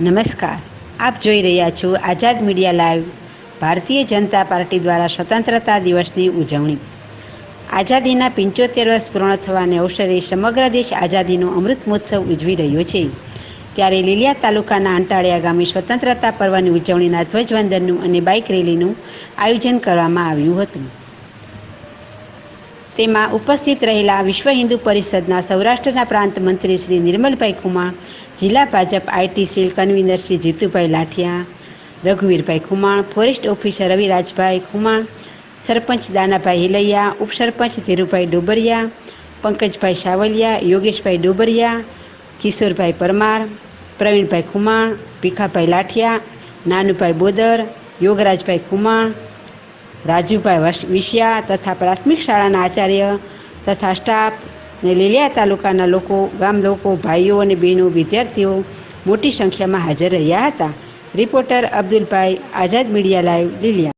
નમસ્કાર, આપ જોઈ રહ્યા છો આઝાદ media live, Bharatiya Janata party દ્વારા સ્વતંત્રતા દિવસની ઉજવણી. આઝાદીના પંચોતેર વર્ષ પૂર્ણ થવાને અવસરે સમગ્ર દેશ આઝાદીનો અમૃત મહોત્સવ ઉજવી રહ્યો છે. ત્યારે લીલિયા તાલુકાના અંટાળિયા ગામે સ્વતંત્રતા પર્વની ઉજવણીના ધ્વજવંદનનું અને બાઇક રેલીનું આયોજન કરવામાં આવ્યું હતું. તેમાં ઉપસ્થિત રહેલા વિશ્વ હિન્દુ પરિષદના સૌરાષ્ટ્રના પ્રાંત મંત્રી શ્રી નિર્મલભાઈ ખુમા જિલ્લા Bhajap IT cell convener Shri Jitubhai Lathiya, રઘુવીરભાઈ Khuman forest officer Ravirajbhai Khuman sarpanch Danabhai Hilaiya, ઉપસરપંચ ધીરુભાઈ ડોબરિયા, પંકજભાઈ સાવલિયા, યોગેશભાઈ ડોબરિયા, કિશોરભાઈ પરમાર, પ્રવીણભાઈ ખુમાણ ભીખાભાઈ લાઠિયા, નાનુભાઈ બોદર, યોગરાજભાઈ ખુમાણ રાજુભાઈ વિશિયા તથા પ્રાથમિક શાળાના આચાર્ય તથા સ્ટાફ ને લીલિયા તાલુકાના લોકો, ગામ લોકો, ભાઈઓ અને બહેનો, વિદ્યાર્થીઓ મોટી સંખ્યામાં હાજર રહ્યા હતા. Reporter Abdulbhai Azad media live, Liliya.